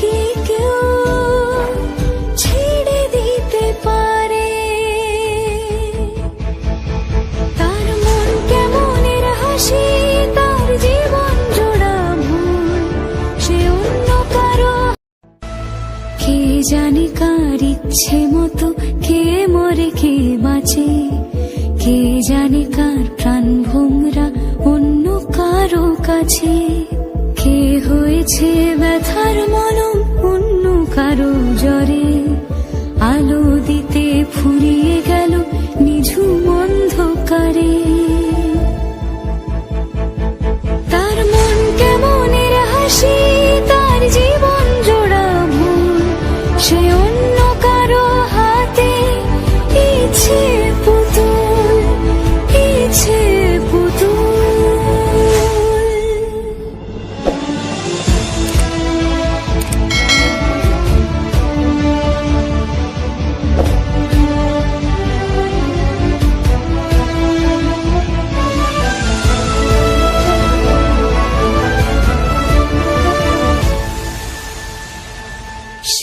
কি ছেড়ে দিতে পারে। তার মন কেমনের কে জানে কার ইচ্ছে মতো, কে মরে, কে বাঁচে। কে জানে কার প্রাণ ভোমরা অন্য কারও কাছে। কে হয়েছে